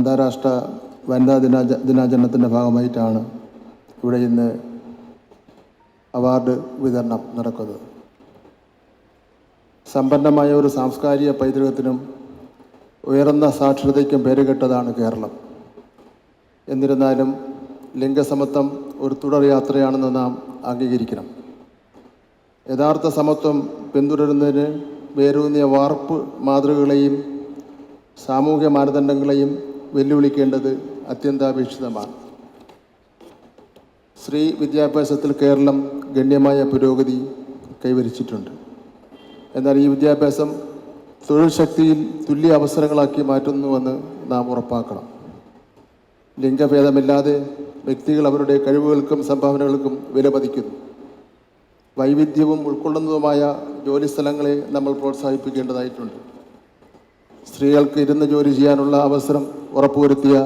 അന്താരാഷ്ട്ര വനിതാ ദിനാ ദിനാചരണത്തിന്റെ ഭാഗമായിട്ടാണ് ഇവിടെ ഇന്ന് അവാർഡ് വിതരണം നടക്കുന്നത്. സമ്പന്നമായ ഒരു സാംസ്കാരിക പൈതൃകത്തിനും ഉയർന്ന സാക്ഷരതയ്ക്കും പേരുകെട്ടതാണ് കേരളം. എന്നിരുന്നാലും ലിംഗസമത്വം ഒരു തുടർ യാത്രയാണെന്ന് നാം അംഗീകരിക്കണം. യഥാർത്ഥ സമത്വം പിന്തുടരുന്നതിന് വേരൂന്നിയ വാർപ്പ് മാതൃകകളെയും സാമൂഹ്യ മാനദണ്ഡങ്ങളെയും വെല്ലുവിളിക്കേണ്ടത് അത്യന്താപേക്ഷിതമാണ്. സ്ത്രീ വിദ്യാഭ്യാസത്തിൽ കേരളം ഗണ്യമായ പുരോഗതി കൈവരിച്ചിട്ടുണ്ട്. എന്നാൽ ഈ വിദ്യാഭ്യാസം തൊഴിൽ ശക്തിയിൽ തുല്യ അവസരങ്ങളാക്കി മാറ്റുന്നുവെന്ന് നാം ഉറപ്പാക്കണം. ലിംഗഭേദമില്ലാതെ വ്യക്തികൾ അവരുടെ കഴിവുകൾക്കും സംഭാവനകൾക്കും വിലമതിക്കുന്നു വൈവിധ്യവും ഉൾക്കൊള്ളുന്നതുമായ ജോലിസ്ഥലങ്ങളെ നമ്മൾ പ്രോത്സാഹിപ്പിക്കേണ്ടതായിട്ടുണ്ട്. സ്ത്രീകൾക്ക് ഇരുന്ന് ജോലി ചെയ്യാനുള്ള അവസരം ഉറപ്പുവരുത്തിയ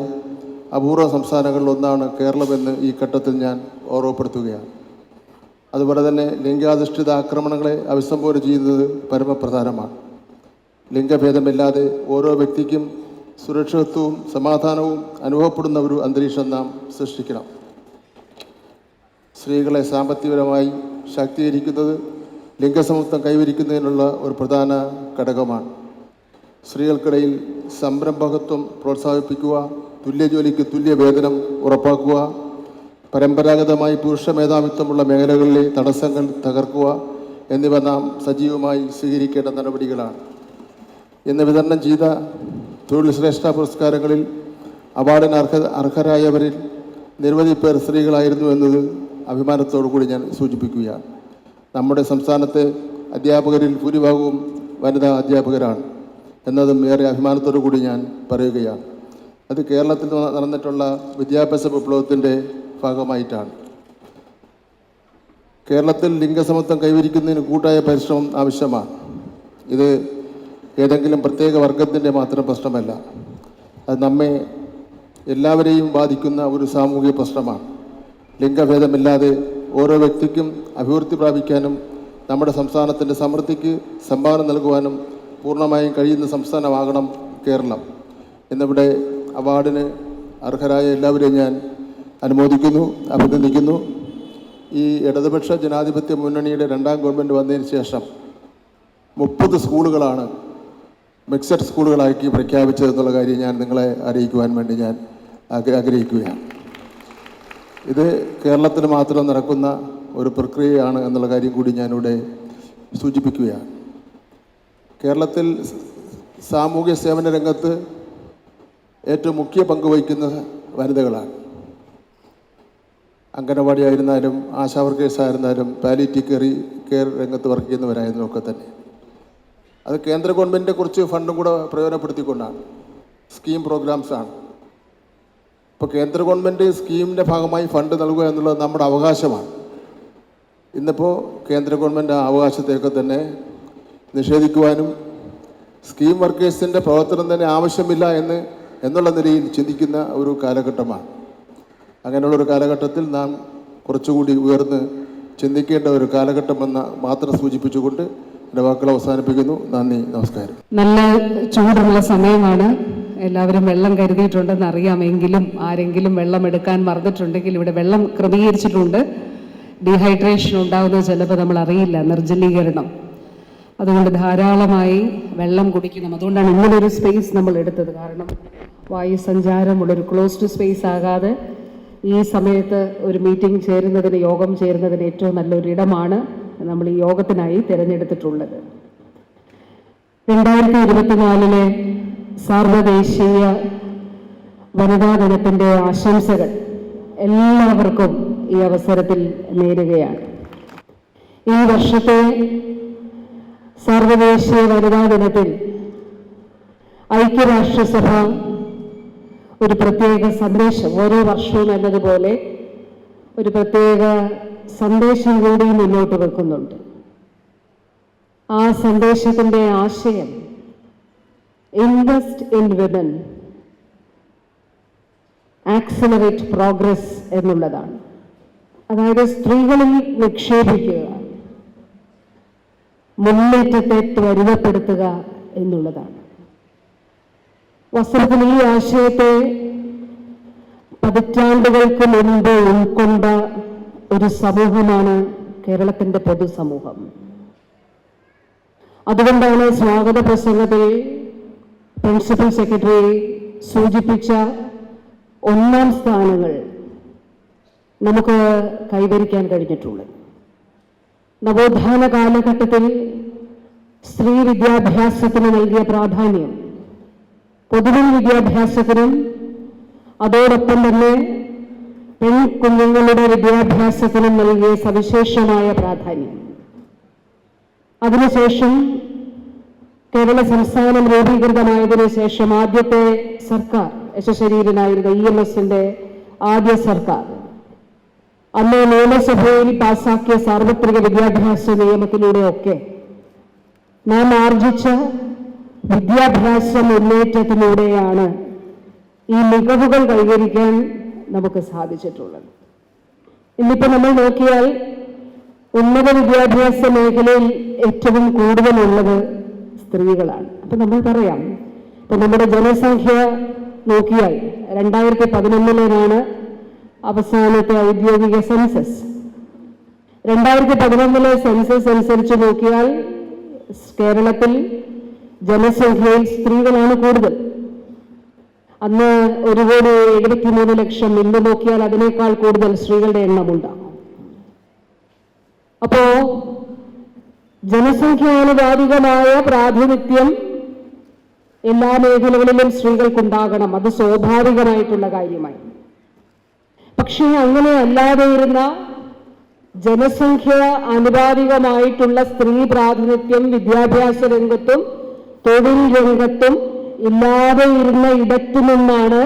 അപൂർവ സംസ്ഥാനങ്ങളിൽ ഒന്നാണ് കേരളമെന്ന് ഈ ഘട്ടത്തിൽ ഞാൻ ഓർമ്മപ്പെടുത്തുകയാണ്. അതുപോലെ തന്നെ ലിംഗാധിഷ്ഠിത ആക്രമണങ്ങളെ അഭിസംബോധന ചെയ്യുന്നത് പരമപ്രധാനമാണ്. ലിംഗഭേദമില്ലാതെ ഓരോ വ്യക്തിക്കും സുരക്ഷിതത്വവും സമാധാനവും അനുഭവപ്പെടുന്ന ഒരു അന്തരീക്ഷം നാം സൃഷ്ടിക്കണം. സ്ത്രീകളെ സാമ്പത്തികപരമായി ശാക്തീകരിക്കുന്നത് ലിംഗസമത്വം കൈവരിക്കുന്നതിനുള്ള ഒരു പ്രധാന ഘടകമാണ്. സ്ത്രീകൾക്കിടയിൽ സംരംഭകത്വം പ്രോത്സാഹിപ്പിക്കുക തുല്യ ജോലിക്ക് തുല്യ വേതനം ഉറപ്പാക്കുക പരമ്പരാഗതമായി പുരുഷ മേധാവിത്വമുള്ള മേഖലകളിലെ തടസ്സങ്ങൾ തകർക്കുക എന്നിവ നാം സജീവമായി സ്വീകരിക്കേണ്ട നടപടികളാണ്. ഇന്ന് വിതരണം ചെയ്ത തൊഴിൽ ശ്രേഷ്ഠ പുരസ്കാരങ്ങളിൽ അവാർഡിന് അർഹ അർഹരായവരിൽ നിരവധി പേർ സ്ത്രീകളായിരുന്നു എന്നത് അഭിമാനത്തോടു കൂടി ഞാൻ സൂചിപ്പിക്കുകയാണ്. നമ്മുടെ സംസ്ഥാനത്തെ അധ്യാപകരിൽ ഭൂരിഭാഗവും വനിതാ അധ്യാപകരാണ്. എന്നതും ഏറെ അഭിമാനത്തോടു കൂടി ഞാൻ പറയുകയാണ്. അത് കേരളത്തിൽ നടന്നിട്ടുള്ള വിദ്യാഭ്യാസ വിപ്ലവത്തിന്റെ ഭാഗമായിട്ടാണ്. കേരളത്തിൽ ലിംഗസമത്വം കൈവരിക്കുന്നതിന് കൂട്ടായ പരിശ്രമം ആവശ്യമാണ്. ഇത് ഏതെങ്കിലും പ്രത്യേക വർഗത്തിന്റെ മാത്രം പ്രശ്നമല്ല. അത് നമ്മെ എല്ലാവരെയും ബാധിക്കുന്ന ഒരു സാമൂഹിക പ്രശ്നമാണ്. ലിംഗഭേദമില്ലാതെ ഓരോ വ്യക്തിക്കും അഭിവൃദ്ധി പ്രാപിക്കാനും നമ്മുടെ സംസ്ഥാനത്തിന്റെ സമൃദ്ധിക്ക് സംഭാവന നൽകുവാനും പൂർണമായും കഴിയുന്ന സംസ്ഥാനമാകണം കേരളം. എന്നിവിടെ അവാർഡിന് അർഹരായ എല്ലാവരെയും ഞാൻ അനുമോദിക്കുന്നു അഭിനന്ദിക്കുന്നു. ഈ ഇടതുപക്ഷ ജനാധിപത്യ മുന്നണിയുടെ രണ്ടാം ഗവൺമെന്റ് വന്നതിന് ശേഷം മുപ്പത് സ്കൂളുകളാണ് മിക്സഡ് സ്കൂളുകളാക്കി പ്രഖ്യാപിച്ചത് എന്നുള്ള കാര്യം ഞാൻ നിങ്ങളെ അറിയിക്കുവാൻ വേണ്ടി ഞാൻ ആഗ്ര- ആഗ്രഹിക്കുകയാണ്. ഇത് കേരളത്തിൽ മാത്രം നടക്കുന്ന ഒരു പ്രക്രിയയാണ് എന്നുള്ള കാര്യം കൂടി ഞാനിവിടെ സൂചിപ്പിക്കുകയാണ്. കേരളത്തിൽ സാമൂഹ്യ സേവന രംഗത്ത് ഏറ്റവും മുഖ്യ പങ്ക് വഹിക്കുന്ന വനിതകളാണ്. അംഗനവാടി ആയിരുന്നാലും ആശാ വർക്കേഴ്സ് ആയിരുന്നാലും പാലിറ്റീവ് കെയർ കെയർ രംഗത്ത് വർക്ക് ചെയ്യുന്നവരായിരുന്നു ഒക്കെ തന്നെ. അത് കേന്ദ്ര ഗവൺമെന്റിനെ കുറിച്ച് ഫണ്ടും കൂടെ പ്രയോജനപ്പെടുത്തിക്കൊണ്ടാണ്. സ്കീം പ്രോഗ്രാംസ് ആണ്. ഇപ്പോൾ കേന്ദ്ര ഗവൺമെന്റ് സ്കീമിന്റെ ഭാഗമായി ഫണ്ട് നൽകുക എന്നുള്ളത് നമ്മുടെ അവകാശമാണ്. ഇന്നിപ്പോൾ കേന്ദ്ര ഗവൺമെന്റ് അവകാശത്തെയൊക്കെ തന്നെ നിഷേധിക്കുവാനും സ്കീം വർക്കേഴ്സിന്റെ പ്രവർത്തനം തന്നെ ആവശ്യമില്ല എന്ന് എന്നുള്ള നിലയിൽ ചിന്തിക്കുന്ന ഒരു കാലഘട്ടമാണ്. അങ്ങനെയുള്ളൊരു കാലഘട്ടത്തിൽ നാം കുറച്ചുകൂടി ഉയർന്ന് ചിന്തിക്കേണ്ട ഒരു കാലഘട്ടമെന്ന് മാത്രം സൂചിപ്പിച്ചുകൊണ്ട് എന്റെ വാക്കുകൾ അവസാനിപ്പിക്കുന്നു. നന്ദി നമസ്കാരം. നല്ല ചൂടുള്ള സമയമാണ്. എല്ലാവരും വെള്ളം കരുതിയിട്ടുണ്ടെന്ന് അറിയാമെങ്കിലും ആരെങ്കിലും വെള്ളം എടുക്കാൻ മറന്നിട്ടുണ്ടെങ്കിൽ ഇവിടെ വെള്ളം ക്രമീകരിച്ചിട്ടുണ്ട്. ഡീഹൈഡ്രേഷൻ ഉണ്ടാകുന്നത് ചിലപ്പോൾ നമ്മൾ അറിയില്ല. നിർജലീകരണം. അതുകൊണ്ട് ധാരാളമായി വെള്ളം കുടിക്കണം അതുകൊണ്ടാണ് ഇങ്ങനൊരു സ്പേസ് നമ്മൾ എടുത്തത്. കാരണം വായു സഞ്ചാരമുള്ളൊരു ക്ലോസ്ഡ് സ്പേസ് ആകാതെ ഈ സമയത്ത് ഒരു മീറ്റിംഗ് ചേരുന്നതിന് യോഗം ചേരുന്നതിന് ഏറ്റവും നല്ലൊരു ഇടമാണ് നമ്മൾ ഈ യോഗത്തിനായി തിരഞ്ഞെടുത്തിട്ടുള്ളത്. രണ്ടായിരത്തി ഇരുപത്തിനാലിലെ സാർവദേശീയ വനിതാ ദിനത്തിന്റെ ആശംസകൾ എല്ലാവർക്കും ഈ അവസരത്തിൽ നേരുകയാണ്. ഈ വർഷത്തെ സാർവദേശീയ വനിതാ ദിനത്തിൽ ഐക്യരാഷ്ട്രസഭ ഒരു പ്രത്യേക സന്ദേശം ഓരോ വർഷവും എന്നതുപോലെ ഒരു പ്രത്യേക സന്ദേശം കൂടി മുന്നോട്ട് വെക്കുന്നുണ്ട്. ആ സന്ദേശത്തിന്റെ ആശയം invest in women accelerate progress എന്നുള്ളതാണ്. അതായത് സ്ത്രീകളിൽ നിക്ഷേപിക്കുക മുന്നേറ്റത്തെ ത്വരിതപ്പെടുത്തുക എന്നുള്ളതാണ്. വസ്ത്രത്തിൽ ഈ ആശയത്തെ പതിറ്റാണ്ടുകൾക്ക് മുൻപ് ഉൾക്കൊണ്ട ഒരു സമൂഹമാണ് കേരളത്തിന്റെ പൊതുസമൂഹം. അതുകൊണ്ടാണ് സ്വാഗത പ്രസംഗത്തിൽ പ്രിൻസിപ്പൽ സെക്രട്ടറി സൂചിപ്പിച്ച ഒന്നാം സ്ഥാനങ്ങൾ നമുക്ക് കൈവരിക്കാൻ കഴിഞ്ഞിട്ടുള്ളത്. നവോത്ഥാന കാലഘട്ടത്തിൽ സ്ത്രീ വിദ്യാഭ്യാസത്തിന് നൽകിയ പ്രാധാന്യം പൊതുവിൽ വിദ്യാഭ്യാസത്തിനും അതോടൊപ്പം തന്നെ പെൺകുഞ്ഞുങ്ങളുടെ വിദ്യാഭ്യാസത്തിനും നൽകിയ സവിശേഷമായ പ്രാധാന്യം. അതിനുശേഷം കേരള സംസ്ഥാനം രൂപീകൃതമായതിനു ശേഷം ആദ്യത്തെ സർക്കാർ യശശരീരനായിരുന്ന ഇ എം എസിന്റെ ആദ്യ സർക്കാർ. അന്ന് നിയമസഭയിൽ പാസാക്കിയ സാർവത്രിക വിദ്യാഭ്യാസ നിയമത്തിലൂടെയൊക്കെ നാം ആർജിച്ച വിദ്യാഭ്യാസ മുന്നേറ്റത്തിലൂടെയാണ് ഈ മികവുകൾ കൈവരിക്കാൻ നമുക്ക് സാധിച്ചിട്ടുള്ളത്. ഇന്നിപ്പോൾ നമ്മൾ നോക്കിയാൽ ഉന്നത വിദ്യാഭ്യാസ മേഖലയിൽ ഏറ്റവും കൂടുതലുള്ളത് സ്ത്രീകളാണ്. അപ്പൊ നമ്മൾ പറയാം ഇപ്പൊ നമ്മുടെ ജനസംഖ്യ നോക്കിയാൽ രണ്ടായിരത്തി പതിനൊന്നിലാണ് അവസാനത്തെ ഔദ്യോഗിക സെൻസസ്. രണ്ടായിരത്തി പതിനൊന്നിലെ സെൻസസ് അനുസരിച്ച് നോക്കിയാൽ കേരളത്തിൽ ജനസംഖ്യയിൽ സ്ത്രീകളാണ് കൂടുതൽ. അന്ന് ഒരു കോടി എഴുപത്തിമൂന്ന് ലക്ഷം ഇന്ന് നോക്കിയാൽ അതിനേക്കാൾ കൂടുതൽ സ്ത്രീകളുടെ എണ്ണമുണ്ടാകും അപ്പോ ജനസംഖ്യാനുപാതികമായ പ്രാതിനിധ്യം എല്ലാ മേഖലകളിലും സ്ത്രീകൾക്കുണ്ടാകണം. അത് സ്വാഭാവികമായിട്ടുള്ള കാര്യമായി. പക്ഷേ അങ്ങനെ അല്ലാതെ ഇരുന്ന ജനസംഖ്യ ആനുപാതികമായിട്ടുള്ള സ്ത്രീ പ്രാതിനിധ്യം വിദ്യാഭ്യാസ രംഗത്തും തൊഴിൽ രംഗത്തും ഇല്ലാതെ ഇരുന്ന ഇടത്തു നിന്നാണ്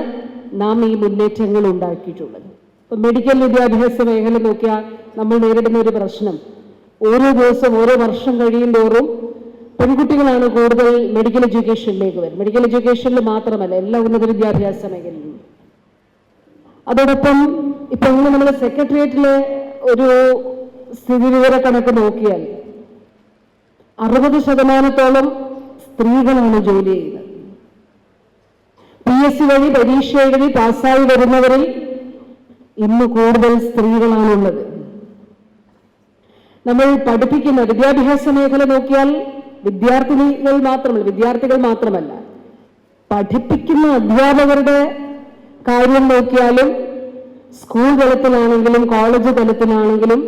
നാം ഈ മുന്നേറ്റങ്ങൾ ഉണ്ടാക്കിയിട്ടുള്ളത്. ഇപ്പൊ മെഡിക്കൽ വിദ്യാഭ്യാസ മേഖല നോക്കിയാൽ നമ്മൾ നേരിടുന്ന ഒരു പ്രശ്നം. ഓരോ ദിവസം ഓരോ വർഷം കഴിയും പെൺകുട്ടികളാണ് കൂടുതൽ മെഡിക്കൽ എഡ്യൂക്കേഷനിലേക്ക് വരുന്നത്. മെഡിക്കൽ എഡ്യൂക്കേഷനിൽ മാത്രമല്ല എല്ലാ ഉന്നത വിദ്യാഭ്യാസ മേഖലയിലും. അതോടൊപ്പം ഇപ്പൊ ഇന്ന് നമ്മുടെ സെക്രട്ടേറിയറ്റിലെ ഒരു സ്ഥിതിവിവര കണക്ക് നോക്കിയാൽ അറുപത് ശതമാനത്തോളം സ്ത്രീകളാണ് ജോലി ചെയ്യുന്നത്. പി എസ് സി വഴി പരീക്ഷ എഴുതി പാസ്സായി വരുന്നവരിൽ ഇന്ന് കൂടുതൽ സ്ത്രീകളാണുള്ളത്. നമ്മൾ പഠിപ്പിക്കുന്ന വിദ്യാഭ്യാസ മേഖല നോക്കിയാൽ വിദ്യാർത്ഥിനികൾ മാത്രമല്ല വിദ്യാർത്ഥികൾ മാത്രമല്ല പഠിപ്പിക്കുന്ന അധ്യാപകരുടെ കാര്യം നോക്കിയാലും സ്കൂൾ തലത്തിലാണെങ്കിലും കോളേജ് തലത്തിലാണെങ്കിലും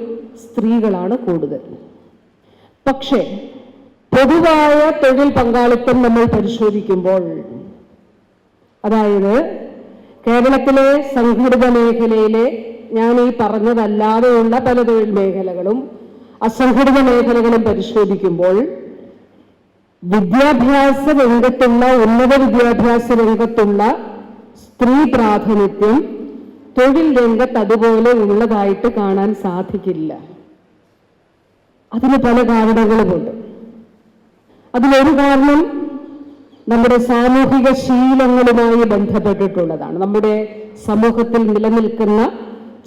സ്ത്രീകളാണ് കൂടുതൽ. പക്ഷേ പൊതുവായ തൊഴിൽ പങ്കാളിത്തം നമ്മൾ പരിശോധിക്കുമ്പോൾ അതായത് കേരളത്തിലെ സംഘടിത മേഖലയിലെ ഞാൻ ഈ പറഞ്ഞതല്ലാതെയുള്ള പല തൊഴിൽ മേഖലകളും അസംഘടിത മേഖലകളും പരിശോധിക്കുമ്പോൾ വിദ്യാഭ്യാസ രംഗത്തുള്ള ഉന്നത വിദ്യാഭ്യാസ രംഗത്തുള്ള സ്ത്രീ പ്രാതിനിധ്യം തൊഴിൽ രംഗത്ത് അതുപോലെ ഉള്ളതായിട്ട് കാണാൻ സാധിക്കില്ല. അതിന് പല കാരണങ്ങളുമുണ്ട്. അതിലൊരു കാരണം നമ്മുടെ സാമൂഹിക ശീലങ്ങളുമായി ബന്ധപ്പെട്ടിട്ടുള്ളതാണ്. നമ്മുടെ സമൂഹത്തിൽ നിലനിൽക്കുന്ന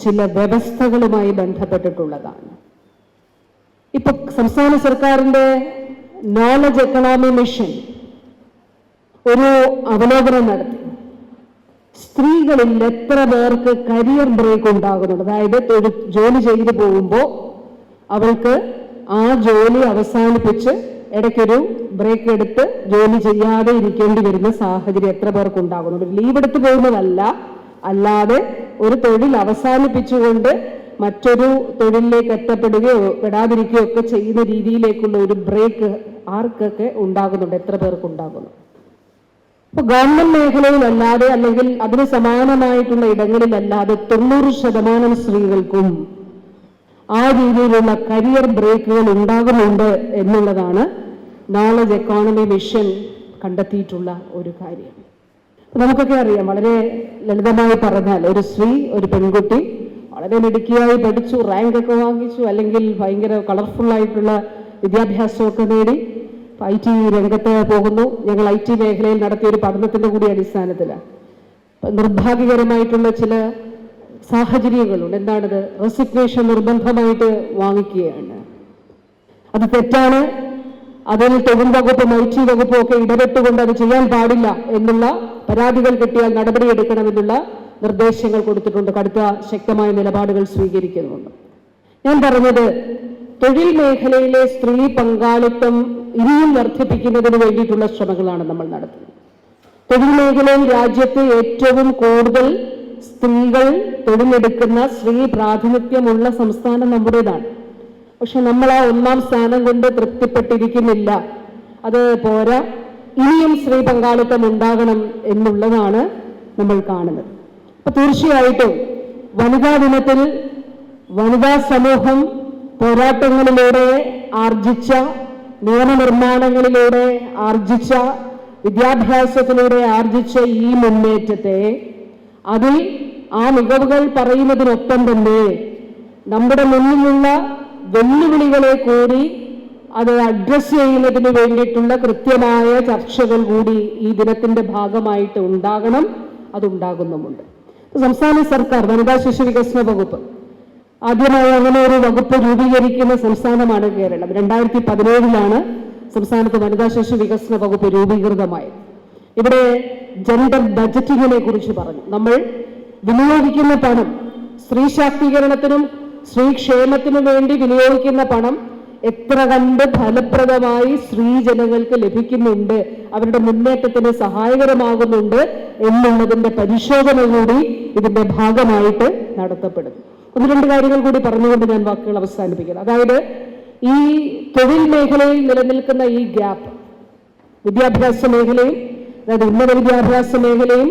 ചില വ്യവസ്ഥകളുമായി ബന്ധപ്പെട്ടിട്ടുള്ളതാണ്. ഇപ്പൊ സംസ്ഥാന സർക്കാരിന്റെ നോളജ് എക്കണോമി മിഷൻ ഒരു അവലോകനം നടത്തി. സ്ത്രീകളിൽ എത്ര പേർക്ക് കരിയർ ബ്രേക്ക് ഉണ്ടാകുന്നുണ്ട്? അതായത് തൊഴിൽ ജോലി ചെയ്തു പോകുമ്പോൾ അവൾക്ക് ആ ജോലി അവസാനിപ്പിച്ച് ഇടയ്ക്കൊരു ബ്രേക്ക് എടുത്ത് ജോലി ചെയ്യാതെ ഇരിക്കേണ്ടി വരുന്ന സാഹചര്യം എത്ര പേർക്ക് ഉണ്ടാകുന്നുണ്ട്? ലീവ് എടുത്ത് പോകുന്നതല്ല അല്ലാതെ ഒരു തൊഴിൽ അവസാനിപ്പിച്ചുകൊണ്ട് മറ്റൊരു തൊഴിലിലേക്ക് എത്തപ്പെടുകയോ പെടാതിരിക്കുകയോ ഒക്കെ ചെയ്യുന്ന രീതിയിലേക്കുള്ള ഒരു ബ്രേക്ക് ആർക്കൊക്കെ ഉണ്ടാകുന്നുണ്ട്? എത്ര പേർക്ക് ഉണ്ടാകുന്നു? ഇപ്പൊ ഗവൺമെന്റ് മേഖലയിലല്ലാതെ അല്ലെങ്കിൽ അതിന് സമാനമായിട്ടുള്ള ഇടങ്ങളിലല്ലാതെ തൊണ്ണൂറ് ശതമാനം സ്ത്രീകൾക്കും ആ രീതിയിലുള്ള കരിയർ ബ്രേക്കുകൾ ഉണ്ടാകുന്നുണ്ട് എന്നുള്ളതാണ് നോളജ് എക്കോണമി മിഷൻ കണ്ടെത്തിയിട്ടുള്ള ഒരു കാര്യം. നമുക്കൊക്കെ അറിയാം വളരെ ലളിതമായി പറഞ്ഞാൽ ഒരു സ്ത്രീ ഒരു പെൺകുട്ടി വളരെ മിടുക്കിയായി പഠിച്ചു റാങ്ക് ഒക്കെ വാങ്ങിച്ചു അല്ലെങ്കിൽ ഭയങ്കര കളർഫുള്ളായിട്ടുള്ള വിദ്യാഭ്യാസമൊക്കെ നേടി. ഐ ടി രംഗത്ത് പോകുന്നു. ഞങ്ങൾ ഐ ടി മേഖലയിൽ നടത്തിയ ഒരു പഠനത്തിന്റെ കൂടി അടിസ്ഥാനത്തിലാണ് അപ്പൊ നിർഭാഗ്യകരമായിട്ടുള്ള ചില സാഹചര്യങ്ങളുണ്ട്. എന്താണത്? റെസിഗ്നേഷൻ നിർബന്ധമായിട്ട് വാങ്ങിക്കുകയാണ്. അത് തെറ്റാണ്. അതിൽ തൊഴിൽ വകുപ്പും ഐ ടി വകുപ്പും ഒക്കെ ഇടപെട്ടുകൊണ്ട് അത് ചെയ്യാൻ പാടില്ല എന്നുള്ള പരാതികൾ കിട്ടിയാൽ നടപടിയെടുക്കണമെന്നുള്ള നിർദ്ദേശങ്ങൾ കൊടുത്തിട്ടുണ്ട്. കടുത്ത ശക്തമായ നിലപാടുകൾ സ്വീകരിക്കുന്നുണ്ട്. ഞാൻ പറഞ്ഞത് തൊഴിൽ മേഖലയിലെ സ്ത്രീ പങ്കാളിത്തം ഇനിയും വർദ്ധിപ്പിക്കുന്നതിന് വേണ്ടിയിട്ടുള്ള ശ്രമങ്ങളാണ് നമ്മൾ നടത്തുന്നത്. തൊഴിൽ മേഖലയിൽ രാജ്യത്ത് ഏറ്റവും കൂടുതൽ സ്ത്രീകൾ തൊഴിലെടുക്കുന്ന സ്ത്രീ പ്രാതിനിധ്യമുള്ള സംസ്ഥാനം നമ്മുടേതാണ്. പക്ഷെ നമ്മൾ ആ ഒന്നാം സ്ഥാനം കൊണ്ട് തൃപ്തിപ്പെട്ടിരിക്കുന്നില്ല. അത് പോരാ. ഇനിയും സ്ത്രീ പങ്കാളിത്തം ഉണ്ടാകണം എന്നുള്ളതാണ് നമ്മൾ കാണുന്നത്. അപ്പൊ തീർച്ചയായിട്ടും വനിതാ ദിനത്തിൽ വനിതാ സമൂഹം പോരാട്ടങ്ങളിലൂടെ ആർജിച്ച നിയമനിർമ്മാണങ്ങളിലൂടെ ആർജിച്ച വിദ്യാഭ്യാസത്തിലൂടെ ആർജിച്ച ഈ മുന്നേറ്റത്തെ അതിൽ ആ മികവുകൾ പറയുന്നതിനൊപ്പം തന്നെ നമ്മുടെ മുന്നിലുള്ള വെല്ലുവിളികളെ കൂടി അത് അഡ്രസ് ചെയ്യുന്നതിന് വേണ്ടിയിട്ടുള്ള കൃത്യമായ ചർച്ചകൾ കൂടി ഈ ദിനത്തിന്റെ ഭാഗമായിട്ട് ഉണ്ടാകണം. അതുണ്ടാകുന്നുമുണ്ട്. സംസ്ഥാന സർക്കാർ വനിതാ ശിശു വികസന വകുപ്പ് ആദ്യമായി അങ്ങനെ ഒരു വകുപ്പ് രൂപീകരിക്കുന്ന സംസ്ഥാനമാണ് കേരളം. രണ്ടായിരത്തി പതിനേഴിലാണ് സംസ്ഥാനത്ത് വനിതാ ശിശു വികസന വകുപ്പ് രൂപീകൃതമായത്. ഇവിടെ ജെൻഡർ ബജറ്റിങ്ങിനെ കുറിച്ച് പറഞ്ഞു. നമ്മൾ വിനിയോഗിക്കുന്ന പണം സ്ത്രീ ശാക്തീകരണത്തിനും സ്ത്രീ ക്ഷേമത്തിനും വേണ്ടി വിനിയോഗിക്കുന്ന പണം എത്ര കണ്ട് ഫലപ്രദമായി സ്ത്രീ ജനങ്ങൾക്ക് ലഭിക്കുന്നുണ്ട് അവരുടെ മുന്നേറ്റത്തിന് സഹായകരമാകുന്നുണ്ട് എന്നുള്ളതിന്റെ പരിശോധന കൂടി ഇതിന്റെ ഭാഗമായിട്ട് നടത്തപ്പെടും. ഒന്ന് രണ്ട് കാര്യങ്ങൾ കൂടി പറഞ്ഞുകൊണ്ട് ഞാൻ വാക്കുകൾ അവസാനിപ്പിക്കുന്നത് അതായത് ഈ തൊഴിൽ മേഖലയിൽ നിലനിൽക്കുന്ന ഈ ഗ്യാപ്പ് വിദ്യാഭ്യാസ മേഖലയും അതായത് ഉന്നത വിദ്യാഭ്യാസ മേഖലയും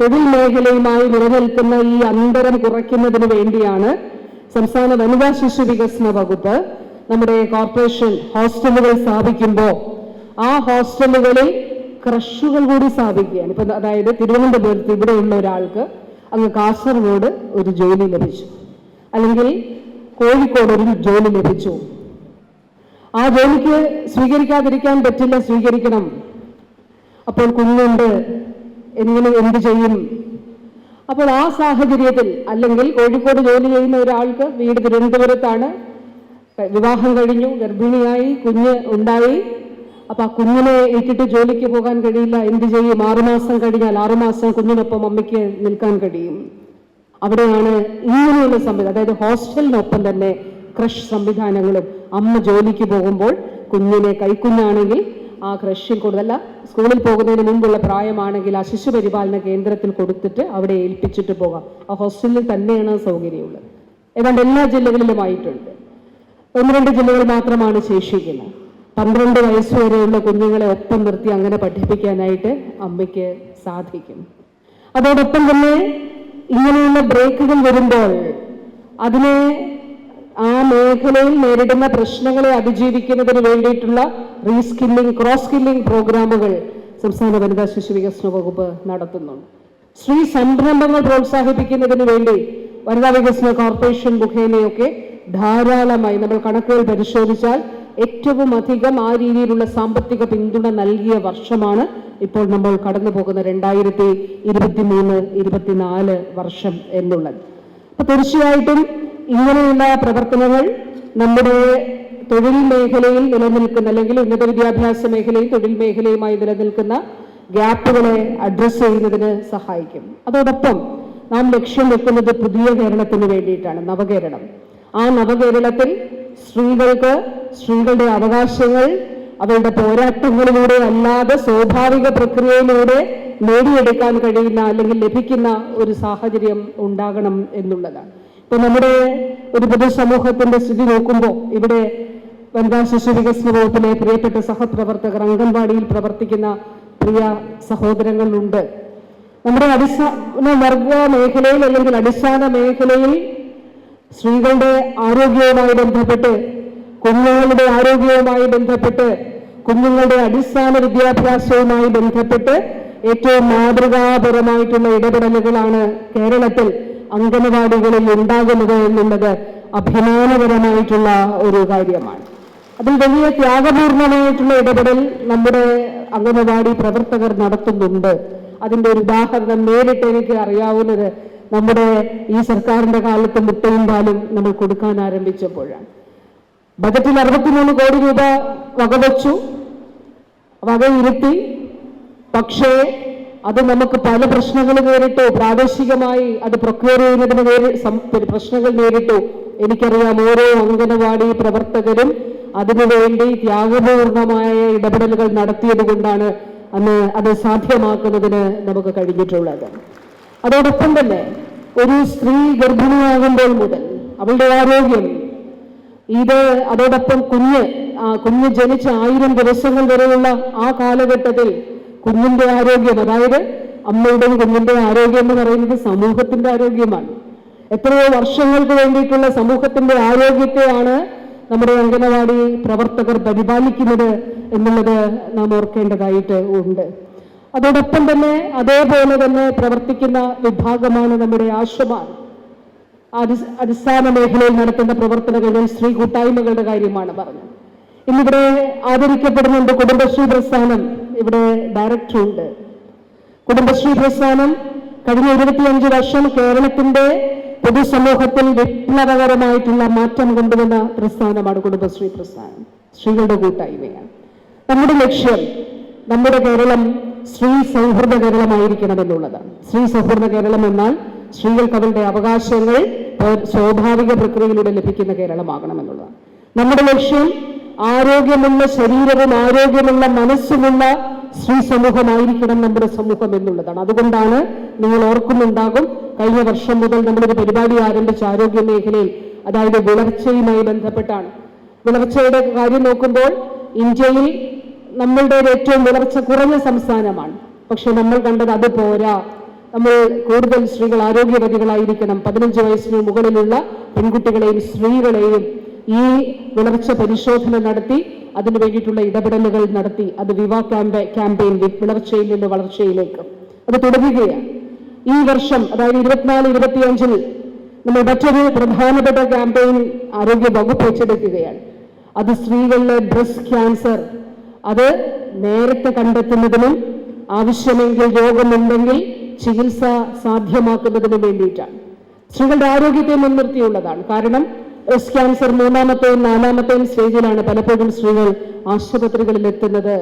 തൊഴിൽ മേഖലയുമായി നിലനിൽക്കുന്ന ഈ അന്തരം കുറയ്ക്കുന്നതിന് വേണ്ടിയാണ് സംസ്ഥാന വനിതാ ശിശു വികസന വകുപ്പ് നമ്മുടെ കോർപ്പറേഷൻ ഹോസ്റ്റലുകൾ സ്ഥാപിക്കുമ്പോൾ ആ ഹോസ്റ്റലുകളിൽ ക്രഷുകൾ കൂടി സ്ഥാപിക്കുകയാണ്. ഇപ്പം അതായത് തിരുവനന്തപുരത്ത് ഇവിടെയുള്ള ഒരാൾക്ക് അങ്ങ് കാസർഗോഡ് ഒരു ജോലി ലഭിച്ചു. അല്ലെങ്കിൽ കോഴിക്കോട് ഒരു ജോലി ലഭിച്ചു. ആ ജോലിക്ക് സ്വീകരിക്കാതിരിക്കാൻ പറ്റില്ല സ്വീകരിക്കണം. അപ്പോൾ കുഞ്ഞുണ്ട് എങ്ങനെ എന്ത് ചെയ്യും? അപ്പോൾ ആ സാഹചര്യത്തിൽ അല്ലെങ്കിൽ കോഴിക്കോട് ജോലി ചെയ്യുന്ന ഒരാൾക്ക് വീട് തിരുവനന്തപുരത്താണ്. വിവാഹം കഴിഞ്ഞു ഗർഭിണിയായി കുഞ്ഞ് ഉണ്ടായി. അപ്പൊ ആ കുഞ്ഞിനെ ഇട്ടിട്ട് ജോലിക്ക് പോകാൻ കഴിയില്ല എന്ത് ചെയ്യും? ആറുമാസം കഴിഞ്ഞാൽ ആറുമാസം കുഞ്ഞിനൊപ്പം അമ്മയ്ക്ക് നിൽക്കാൻ കഴിയും. അവിടെയാണ് ഇങ്ങനെയുള്ള സംവിധാനം അതായത് ഹോസ്റ്റലിനൊപ്പം തന്നെ ക്രഷ് സംവിധാനങ്ങളും അമ്മ ജോലിക്ക് പോകുമ്പോൾ കുഞ്ഞിനെ കൈക്കുഞ്ഞാണെങ്കിൽ ആ ക്രഷിൽ കൊടുത്തല്ല സ്കൂളിൽ പോകുന്നതിന് മുമ്പുള്ള പ്രായമാണെങ്കിൽ ആ ശിശു പരിപാലന കേന്ദ്രത്തിൽ കൊടുത്തിട്ട് അവിടെ ഏൽപ്പിച്ചിട്ട് പോകാം. ആ ഹോസ്റ്റലിൽ തന്നെയാണ് സൗകര്യമുള്ളത്. ഏതാണ്ട് എല്ലാ ജില്ലകളിലുമായിട്ടുണ്ട് ഒന്ന് രണ്ട് ജില്ലകൾ മാത്രമാണ് ശേഷിക്കുന്നത്. പന്ത്രണ്ട് വയസ്സ് വരെയുള്ള കുഞ്ഞുങ്ങളെ ഒപ്പം നിർത്തി അങ്ങനെ പഠിപ്പിക്കാനായിട്ട് അമ്മയ്ക്ക് സാധിക്കും. അതോടൊപ്പം തന്നെ ഇങ്ങനെയുള്ള ബ്രേക്കുകൾ വരുമ്പോൾ അതിനെ ആ മേഖലയിൽ നേരിടുന്ന പ്രശ്നങ്ങളെ അതിജീവിക്കുന്നതിന് വേണ്ടിയിട്ടുള്ള റീസ്കില്ലിംഗ് ക്രോസ് സ്കില്ലിംഗ് പ്രോഗ്രാമുകൾ സംസ്ഥാന വനിതാ ശിശു വികസന വകുപ്പ് നടത്തുന്നുണ്ട്. സ്ത്രീ സംരംഭങ്ങൾ പ്രോത്സാഹിപ്പിക്കുന്നതിന് വേണ്ടി വനിതാ വികസന കോർപ്പറേഷൻ മുഖേനയൊക്കെ ധാരാളമായി നമ്മൾ കണക്കുകൾ പരിശോധിച്ചാൽ ഏറ്റവും അധികം ആ രീതിയിലുള്ള സാമ്പത്തിക പിന്തുണ നൽകിയ വർഷമാണ് ഇപ്പോൾ നമ്മൾ കടന്നു പോകുന്ന രണ്ടായിരത്തി ഇരുപത്തി മൂന്ന് ഇരുപത്തിനാല് വർഷം എന്നുള്ളത്. അപ്പൊ തീർച്ചയായിട്ടും ഇങ്ങനെയുള്ള പ്രവർത്തനങ്ങൾ നമ്മുടെ തൊഴിൽ മേഖലയിൽ നിലനിൽക്കുന്ന അല്ലെങ്കിൽ ഉന്നത വിദ്യാഭ്യാസ മേഖലയിൽ തൊഴിൽ മേഖലയുമായി നിലനിൽക്കുന്ന ഗ്യാപ്പുകളെ അഡ്രസ്സ് ചെയ്യുന്നതിന് സഹായിക്കും. അതോടൊപ്പം നാം ലക്ഷ്യം വെക്കുന്നത് പുതിയ കേരളത്തിന് വേണ്ടിയിട്ടാണ് നവകേരളം. ആ നവകേരളത്തിൽ സ്ത്രീകൾക്ക് സ്ത്രീകളുടെ അവകാശങ്ങൾ അവരുടെ പോരാട്ടങ്ങളിലൂടെ അല്ലാതെ സ്വാഭാവിക പ്രക്രിയയിലൂടെ നേടിയെടുക്കാൻ കഴിയുന്ന അല്ലെങ്കിൽ ലഭിക്കുന്ന ഒരു സാഹചര്യം ഉണ്ടാകണം എന്നുള്ളതാണ്. ഇപ്പൊ നമ്മുടെ ഒരു പൊതുസമൂഹത്തിന്റെ സ്ഥിതി നോക്കുമ്പോൾ ഇവിടെ വനിതാ ശിശു വികസന വകുപ്പിലെ പ്രിയപ്പെട്ട സഹപ്രവർത്തകർ അംഗൻവാടിയിൽ പ്രവർത്തിക്കുന്ന പ്രിയ സഹോദരങ്ങളുണ്ട്. നമ്മുടെ അടിസ്ഥാന വർഗ മേഖലയിൽ അല്ലെങ്കിൽ അടിസ്ഥാന മേഖലയിൽ സ്ത്രീകളുടെ ആരോഗ്യവുമായി ബന്ധപ്പെട്ട് കുഞ്ഞുങ്ങളുടെ ആരോഗ്യവുമായി ബന്ധപ്പെട്ട് കുഞ്ഞുങ്ങളുടെ അടിസ്ഥാന വിദ്യാഭ്യാസവുമായി ബന്ധപ്പെട്ട് ഏറ്റവും മാതൃകാപരമായിട്ടുള്ള ഇടപെടലുകളാണ് കേരളത്തിൽ അംഗനവാടികളിൽ ഉണ്ടാകുന്നത് എന്നുള്ളത് അഭിമാനകരമായിട്ടുള്ള ഒരു കാര്യമാണ്. അതിൽ വലിയ ത്യാഗപൂർണമായിട്ടുള്ള ഇടപെടൽ നമ്മുടെ അംഗനവാടി പ്രവർത്തകർ നടത്തുന്നുണ്ട്. അതിന്റെ ഒരു ഉദാഹരണം നേരിട്ട് എനിക്ക് അറിയാവുന്നത് നമ്മുടെ ഈ സർക്കാരിന്റെ കാലത്ത് മുട്ടയും പാലും നമ്മൾ കൊടുക്കാൻ ആരംഭിച്ചപ്പോഴാണ്. ബജറ്റിൽ അറുപത്തിമൂന്ന് കോടി രൂപ വകവച്ചു. വകയിരുത്തി പക്ഷേ അത് നമുക്ക് പല പ്രശ്നങ്ങൾ നേരിട്ടു. പ്രാദേശികമായി അത് പ്രൊക്യൂർ ചെയ്യുന്നതിന് നേരി പ്രശ്നങ്ങൾ നേരിട്ടു. എനിക്കറിയാം ഓരോ അംഗനവാടി പ്രവർത്തകരും അതിനുവേണ്ടി ത്യാഗപൂർണമായ ഇടപെടലുകൾ നടത്തിയത് കൊണ്ടാണ് അന്ന് അത് സാധ്യമാക്കുന്നതിന് നമുക്ക് കഴിഞ്ഞിട്ടുള്ളത്. അതോടൊപ്പം തന്നെ ഒരു സ്ത്രീ ഗർഭിണിയാകുമ്പോൾ മുതൽ അവളുടെ ആരോഗ്യം ഇത് അതോടൊപ്പം കുഞ്ഞ് കുഞ്ഞ് ജനിച്ച ആയിരം ദിവസങ്ങൾ വരെയുള്ള ആ കാലഘട്ടത്തിൽ കുഞ്ഞിന്റെ ആരോഗ്യം അതായത് അമ്മയുടെയും കുഞ്ഞിന്റെ ആരോഗ്യം എന്ന് പറയുന്നത് സമൂഹത്തിന്റെ ആരോഗ്യമാണ്. എത്രയോ വർഷങ്ങൾക്ക് വേണ്ടിയിട്ടുള്ള സമൂഹത്തിന്റെ ആരോഗ്യത്തെയാണ് നമ്മുടെ അംഗനവാടി പ്രവർത്തകർ പരിപാലിക്കുന്നത് എന്നുള്ളത് നാം ഓർക്കേണ്ടതായിട്ട് ഉണ്ട്. അതോടൊപ്പം തന്നെ അതേപോലെ തന്നെ പ്രവർത്തിക്കുന്ന വിഭാഗമാണ് നമ്മുടെ ആശ്രമാൻ അടി- അടിസ്ഥാന മേഖലയിൽ നടത്തുന്ന പ്രവർത്തനങ്ങളിൽ സ്ത്രീ കൂട്ടായ്മകളുടെ കാര്യമാണ് പറഞ്ഞത്. ഇന്നിവിടെ ആദരിക്കപ്പെടുന്നുണ്ട് കുടുംബശ്രീ പ്രസ്ഥാനം ഇവിടെ ഡയറക്ടറുണ്ട് കുടുംബശ്രീ പ്രസ്ഥാനം കഴിഞ്ഞ ഇരുപത്തിയഞ്ച് വർഷം കേരളത്തിന്റെ പൊതുസമൂഹത്തിൽ വിപ്ലവകരമായിട്ടുള്ള മാറ്റം കൊണ്ടുവന്ന പ്രസ്ഥാനമാണ് കുടുംബശ്രീ പ്രസ്ഥാനം സ്ത്രീകളുടെ കൂട്ടായ്മയാണ്. നമ്മുടെ ലക്ഷ്യം നമ്മുടെ കേരളം സ്ത്രീ സൗഹൃദ കേരളമായിരിക്കണം എന്നുള്ളതാണ് സ്ത്രീ സൗഹൃദ കേരളം എന്നാൽ സ്ത്രീകൾക്ക് അവരുടെ അവകാശങ്ങൾ സ്വാഭാവിക പ്രക്രിയയിലൂടെ ലഭിക്കുന്ന കേരളമാകണം എന്നുള്ളതാണ്. നമ്മുടെ ലക്ഷ്യം ആരോഗ്യമുള്ള ശരീരവും ആരോഗ്യമുള്ള മനസ്സുമുള്ള സ്ത്രീ സമൂഹമായിരിക്കണം നമ്മുടെ സമൂഹം എന്നുള്ളതാണ്. അതുകൊണ്ടാണ് നിങ്ങൾ ഓർക്കുന്നുണ്ടാകും കഴിഞ്ഞ വർഷം മുതൽ നമ്മളൊരു പരിപാടി ആരംഭിച്ച ആരോഗ്യ മേഖലയിൽ അതായത് വിളർച്ചയുമായി ബന്ധപ്പെട്ടാണ്. വിളർച്ചയുടെ കാര്യം നോക്കുമ്പോൾ ഇന്ത്യയിൽ നമ്മളുടെ ഏറ്റവും വിളർച്ച കുറഞ്ഞ സംസ്ഥാനമാണ്. പക്ഷെ നമ്മൾ കണ്ടത് അത് പോരാ. നമ്മൾ കൂടുതൽ സ്ത്രീകൾ ആരോഗ്യവതികളായിരിക്കണം. പതിനഞ്ച് വയസ്സിന് മുകളിലുള്ള പെൺകുട്ടികളെയും സ്ത്രീകളെയും ഈ വിളർച്ച പരിശോധന നടത്തി അതിനു വേണ്ടിയിട്ടുള്ള ഇടപെടലുകൾ നടത്തി. അത് വിവാ ക്യാമ്പ ക്യാമ്പയിൻ വിളർച്ചയിൽ നിന്ന് വളർച്ചയിലേക്ക്. അത് തുടരുകയാണ്. ഈ വർഷം അതായത് ഇരുപത്തിനാല് ഇരുപത്തിയഞ്ചിൽ നമ്മൾ മറ്റൊരു പ്രധാനപ്പെട്ട ക്യാമ്പയിൻ ആരോഗ്യ വകുപ്പ് ഏറ്റെടുക്കുകയാണ് അത് സ്ത്രീകളിലെ ബ്രസ്റ്റ് ക്യാൻസർ അത് നേരത്തെ കണ്ടെത്തുന്നതിനും ആവശ്യമെങ്കിൽ രോഗമുണ്ടെങ്കിൽ ചികിത്സ സാധ്യമാക്കുന്നതിനും വേണ്ടിയിട്ടാണ്. സ്ത്രീകളുടെ ആരോഗ്യത്തെ മുൻനിർത്തിയുള്ളതാണ്. കാരണം ബ്രസ്റ്റ് ക്യാൻസർ മൂന്നാമത്തെയും നാലാമത്തെയും സ്റ്റേജിലാണ് പലപ്പോഴും സ്ത്രീകൾ ആശുപത്രികളിൽ എത്തുന്നത്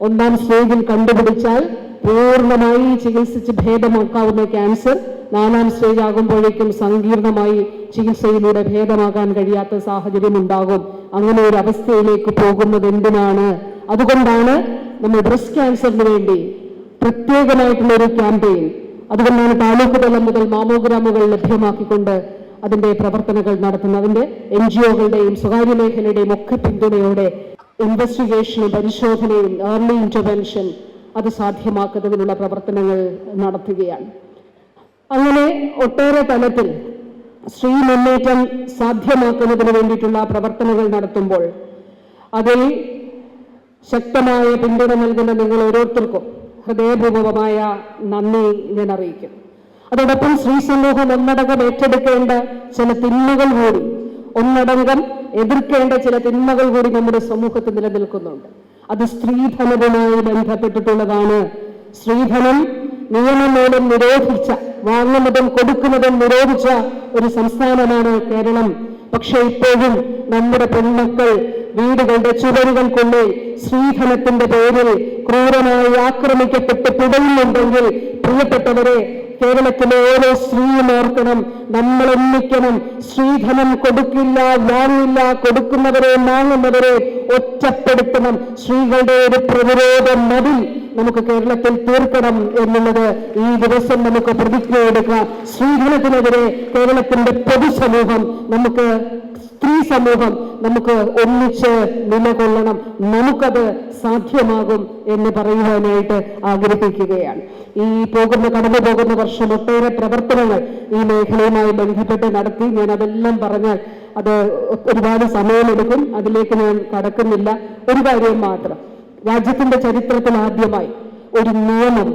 ഒന്നാം സ്റ്റേജിൽ കണ്ടുപിടിച്ചാൽ പൂർണമായി ചികിത്സിച്ച് ഭേദമാക്കാവുന്ന ക്യാൻസർ നാലാം സ്റ്റേജ് ആകുമ്പോഴേക്കും സങ്കീർണമായി ചികിത്സയിലൂടെ ഭേദമാകാൻ കഴിയാത്ത സാഹചര്യം ഉണ്ടാകും അങ്ങനെ ഒരു അവസ്ഥയിലേക്ക് പോകുന്നത് എന്തിനാണ് അതുകൊണ്ടാണ് നമ്മൾ ബ്രസ്റ്റ് ക്യാൻസറിന് വേണ്ടി പ്രത്യേകമായിട്ടുള്ള ഒരു ക്യാമ്പയിൻ. അതുകൊണ്ടാണ് താലൂക്ക് തലം മുതൽ മാമോഗ്രാമുകൾ ലഭ്യമാക്കിക്കൊണ്ട് അതിന്റെ പ്രവർത്തനങ്ങൾ നടത്തുന്നത്. അതിന്റെ എൻ ജി ഒകളുടെയും സ്വകാര്യ മേഖലയുടെയും ഒക്കെ പിന്തുണയോടെ ഇൻവെസ്റ്റിഗേഷനും പരിശോധനയും ഏർലി ഇന്റർവെൻഷൻ അത് സാധ്യമാക്കുന്നതിനുള്ള പ്രവർത്തനങ്ങൾ നടത്തുകയാണ്. അങ്ങനെ ഒട്ടേറെ തലത്തിൽ സ്ത്രീ മുന്നേറ്റം സാധ്യമാക്കുന്നതിന് വേണ്ടിയിട്ടുള്ള പ്രവർത്തനങ്ങൾ നടത്തുമ്പോൾ അതിൽ ശക്തമായ പിന്തുണ നൽകുന്ന നിങ്ങൾ ഓരോരുത്തർക്കും ഹൃദയപൂർവമായ നന്ദി ഞാൻ അറിയിക്കുന്നു അതോടൊപ്പം സ്ത്രീ സമൂഹം ഒന്നടങ്കം ഏറ്റെടുക്കേണ്ട ചില തിന്മകൾ കൂടി ഒന്നടങ്കം എതിർക്കേണ്ട ചില തിന്മകൾ കൂടി നമ്മുടെ സമൂഹത്തിൽ നിലനിൽക്കുന്നുണ്ട്. അത് സ്ത്രീധനവുമായി ബന്ധപ്പെട്ടിട്ടുള്ളതാണ്. സ്ത്രീധനം നിയമമൂലം നിരോധിച്ച വാങ്ങുന്നതും കൊടുക്കുന്നതും നിരോധിച്ച ഒരു സംസ്ഥാനമാണ് കേരളം. പക്ഷെ ഇപ്പോഴും നമ്മുടെ പെൺമക്കൾ വീടുകളുടെ ചുവരുകൾക്കുള്ളിൽ സ്ത്രീധനത്തിന്റെ പേരിൽ ക്രൂരമായി ആക്രമിക്കപ്പെട്ട് തുടങ്ങുന്നുണ്ടെങ്കിൽ പ്രിയപ്പെട്ടവരെ കേരളത്തിലെ ഓരോ സ്ത്രീയും ഓർക്കണം നമ്മൾ ഒന്നിക്കണം. സ്ത്രീധനം കൊടുക്കില്ല വാങ്ങില്ല കൊടുക്കുന്നവരെ വാങ്ങുന്നവരെ ഒറ്റപ്പെടുത്തണം. സ്ത്രീകളുടെ ഒരു പ്രതിരോധ മതിൽ നമുക്ക് കേരളത്തിൽ തീർക്കണം എന്നുള്ളത് ഈ ദിവസം നമുക്ക് പ്രതിജ്ഞ എടുക്കാം സ്ത്രീധനത്തിനെതിരെ കേരളത്തിന്റെ പൊതുസമൂഹം നമുക്ക് സ്ത്രീ സമൂഹം നമുക്ക് ഒന്നിച്ച് നിലകൊള്ളണം. നമുക്കത് സാധ്യമാകും എന്ന് പറയുവാനായിട്ട് ആഗ്രഹിക്കുകയാണ്. ഈ പോകുന്ന കടന്നു പോകുന്ന വർഷം ഒട്ടേറെ പ്രവർത്തനങ്ങൾ ഈ മേഖലയുമായി ബന്ധപ്പെട്ട് നടത്തി. ഞാൻ അതെല്ലാം പറഞ്ഞാൽ അത് ഒരുപാട് സമയമെടുക്കും. അതിലേക്ക് ഞാൻ കടക്കുന്നില്ല. ഒരു കാര്യം മാത്രം. രാജ്യത്തിന്റെ ചരിത്രത്തിൽ ആദ്യമായി ഒരു നിയമം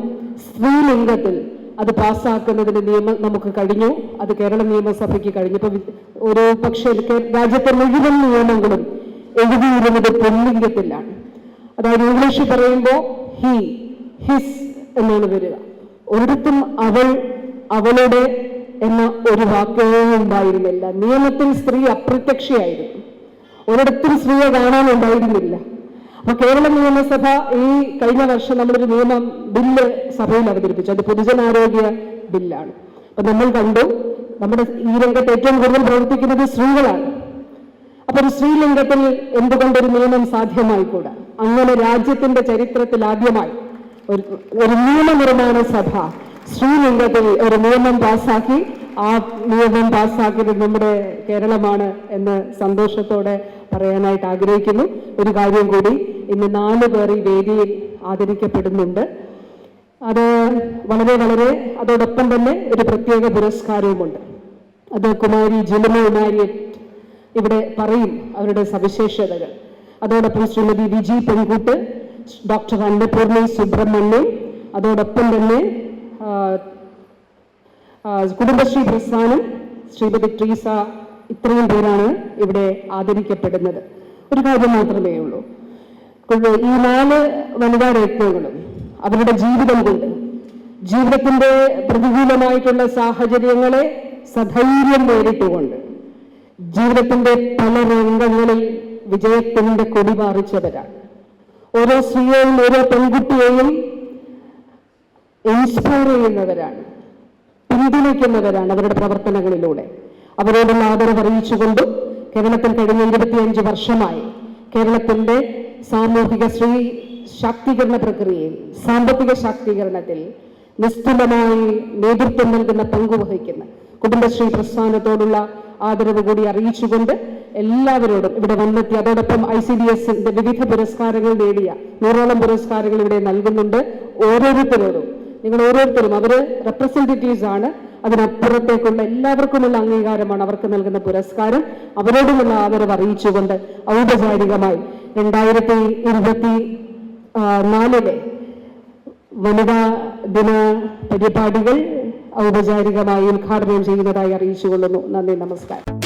സ്ത്രീലിംഗത്തിൽ അത് പാസ്സാക്കുന്നതിന് നിയമം നമുക്ക് കഴിഞ്ഞു. അത് കേരള നിയമസഭയ്ക്ക് കഴിഞ്ഞു. ഇപ്പൊ ഒരു പക്ഷേ രാജ്യത്തെ മുഴുവൻ നിയമങ്ങളും എഴുതിയിരുന്നത് പുല്ലിംഗത്തിലാണ് അതായത് ഇംഗ്ലീഷ് പറയുമ്പോൾ ഹി ഹിസ് എന്നാണ് വരിക. ഒരിടത്തും അവൾ അവളുടെ എന്ന ഒരു വാക്കേ ഉണ്ടായിരുന്നില്ല. നിയമത്തിൽ സ്ത്രീ അപ്രത്യക്ഷയായിരുന്നു. ഒരിടത്തും സ്ത്രീയെ കാണാനുണ്ടായിരുന്നില്ല അപ്പൊ കേരള നിയമസഭ ഈ കഴിഞ്ഞ വർഷം നമ്മളൊരു നിയമം ബില്ല് സഭയിൽ അവതരിപ്പിച്ചു. അത് പൊതുജനാരോഗ്യ ബില്ലാണ്. അപ്പൊ നമ്മൾ കണ്ടു നമ്മുടെ ഈ രംഗത്ത് ഏറ്റവും കൂടുതൽ പ്രവർത്തിക്കുന്നത് സ്ത്രീകളാണ്. അപ്പൊ ഒരു സ്ത്രീലിംഗത്തിൽ എന്തുകൊണ്ടൊരു നിയമം സാധ്യമായിക്കൂടാ? അങ്ങനെ രാജ്യത്തിന്റെ ചരിത്രത്തിൽ ആദ്യമായി ഒരു ഒരു നിയമനിർമ്മാണ സഭ സ്ത്രീലിംഗത്തിൽ ഒരു നിയമം പാസാക്കി ആ നിയമം പാസ്സാക്കിയത് നമ്മുടെ കേരളമാണ് എന്ന് സന്തോഷത്തോടെ പറയാനായിട്ട് ആഗ്രഹിക്കുന്നു. ഒരു കാര്യം കൂടി ഇന്ന് നാല് പേർ ഈ വേദിയിൽ ആദരിക്കപ്പെടുന്നുണ്ട്. അത് വളരെ വളരെ അതോടൊപ്പം തന്നെ ഒരു പ്രത്യേക പുരസ്കാരവുമുണ്ട്. അത് കുമാരി ജിലിമ ഉമാരിയറ്റ് ഇവിടെ പറയും അവരുടെ സവിശേഷതകൾ. അതോടൊപ്പം ശ്രീമതി വിജി പെൺകുട്ട് ഡോക്ടർ അന്നപൂർണി സുബ്രഹ്മണ്യം അതോടൊപ്പം തന്നെ കുടുംബശ്രീ പ്രസ്ഥാനം ശ്രീമതി ട്രീസ ഇത്രയും പേരാണ് ഇവിടെ ആദരിക്കപ്പെടുന്നത്. ഒരു കാര്യം മാത്രമേ ഉള്ളൂ. ഈ നാല് വനിതാ രത്നങ്ങളും അവരുടെ ജീവിതം കൊണ്ട് ജീവിതത്തിന്റെ പ്രതികൂലമായിട്ടുള്ള സാഹചര്യങ്ങളെ സധൈര്യം നേരിട്ടുകൊണ്ട് ജീവിതത്തിന്റെ പല രംഗങ്ങളിൽ വിജയത്തിന്റെ കൊടി പാറിച്ചവരാണ്. ഓരോ സ്ത്രീയെയും ഓരോ പെൺകുട്ടിയെയും ഇൻസ്പയർ ചെയ്യുന്നവരാണ് പിന്തുണയ്ക്കുന്നവരാണ് അവരുടെ പ്രവർത്തനങ്ങളിലൂടെ. അവരോടുള്ള ആദരവ് അറിയിച്ചുകൊണ്ട് കേരളത്തിൽ കഴിഞ്ഞ ഇരുപത്തിയഞ്ച് വർഷമായി കേരളത്തിന്റെ സാമൂഹിക സ്ത്രീ ശാക്തീകരണ പ്രക്രിയയിൽ സാമ്പത്തിക ശാക്തീകരണത്തിൽ നിസ്തുലമായി നേതൃത്വം നൽകുന്ന പങ്കുവഹിക്കുന്ന കുടുംബശ്രീ പ്രസ്ഥാനത്തോടുള്ള ആദരവ് കൂടി അറിയിച്ചുകൊണ്ട് എല്ലാവരോടും ഇവിടെ വന്നെത്തി. അതോടൊപ്പം ഐ സി ഡി എസിന്റെ വിവിധ പുരസ്കാരങ്ങൾ നേടിയ നൂറോളം പുരസ്കാരങ്ങൾ ഇവിടെ നൽകുന്നുണ്ട് ഓരോരുത്തരോടും. നിങ്ങൾ ഓരോരുത്തരും അവർ റെപ്രസെന്റേറ്റീവ്സ് ആണ്. അതിനപ്പുറത്തേക്കുള്ള എല്ലാവർക്കുമുള്ള അംഗീകാരമാണ് അവർക്ക് നൽകുന്ന പുരസ്കാരം. അവരോടുമുള്ള ആദരവ് അറിയിച്ചുകൊണ്ട് ഔപചാരികമായി രണ്ടായിരത്തി ഇരുപത്തി നാലിലെ വനിതാ ദിന പരിപാടികൾ ഔപചാരികമായി ഉദ്ഘാടനം ചെയ്യുന്നതായി അറിയിച്ചുകൊള്ളുന്നു. നന്ദി നമസ്കാരം.